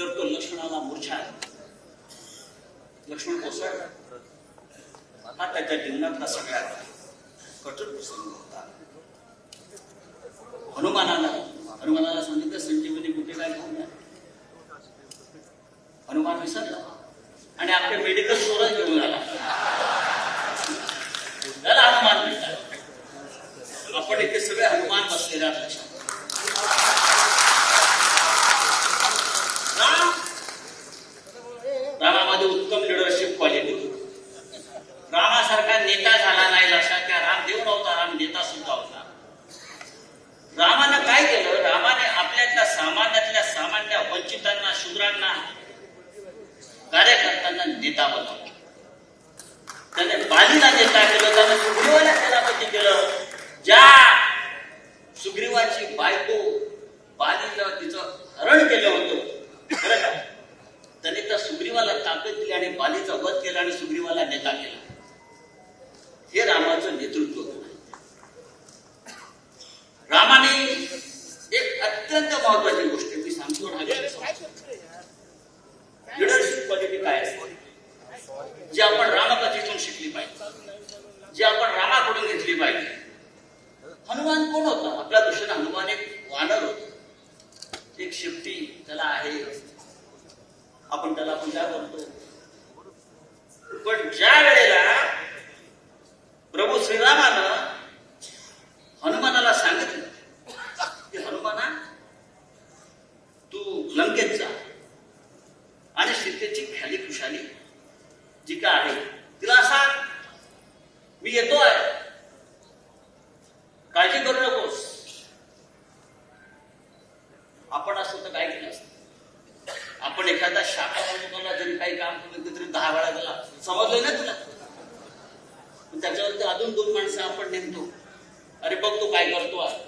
तर तो लक्ष्मणाला मूर्छा आली. लक्ष्मण कोसळला. हा त्याच्या जीवनातला सगळ्यात कठोर प्रसंग होता. हनुमानाला हनुमानाला सांगितलं संजीवनी कुठे काय घेऊन या? हनुमान विसरला. आणि आपले मेडिकल स्टोरच घेऊन आला. त्याला हनुमान भेटला. आपण इथे सगळे हनुमान बसलेले आहात लक्षात. वंचितांना कार्यकर्त्यांना नेता बनवलं त्याने बालीला नेता केलं त्याने सुग्रीवाला सेनापती केलं. ज्या सुग्रीवाची बायको बालीला तिचं हरण केलं होतं खरं का? त्याने त्या सुग्रीवाला ताकद दिली आणि बालीचा वध केला आणि सुग्रीवाला नेता केला. हे रामाचं नेतृत्व रामाने एक अत्यंत महत्वाची गोष्ट मी सांगतो लिडरशिप क्वालिटी काय असते जी आपण रामकथेतून शिकली पाहिजे. जी आपण रामाकडून घेतली पाहिजे. हनुमान कोण होता? आपल्या दृष्टीने हनुमान एक वानर होता. एक शेपटी त्याला आहे. आपण त्याला पूजा करतो पण ज्या वेळेला प्रभू श्रीरामानं हनुमानाला सांगितलं की हनुमाना तू लंकेत जा. आणि सीतेची ख्याली खुशाली जी काय आहे तिला सांग मी येतोय काळजी करू नकोस आपण असं तर काय केलं असतं आपण एखादा शाखा प्रमुखाला जरी काही काम केलं तरी दहा वेळा गेला समजलं ना तुला पण त्याच्यावरती अजून दोन माणसं आपण नेमतो अरे बघ तो काय करतो आहे.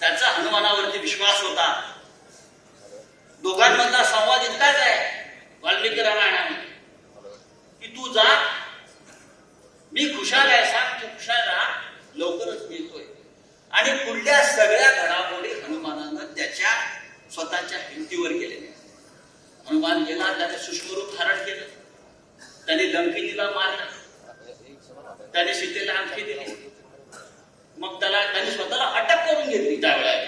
त्याचा हनुमानावरती विश्वास होता दोघांमधला संवाद इतकाच आहे वाल्मिकी रामायणामध्ये की तू जा मी खुशाल आहे सांग तू खुशाल राहा लवकरच येतोय आणि पुढल्या सगळ्या घडामोडी हनुमानानं त्याच्या स्वतःच्या भिंतीवर केलेल्या हनुमान गेला त्याचं सुष्मरूप धारण केलं. त्याने लंकिनीला मारलं. त्याने सीतेला आणखी दिली. मग त्याला त्याने स्वतःला अटक करून घेतली त्यावेळेला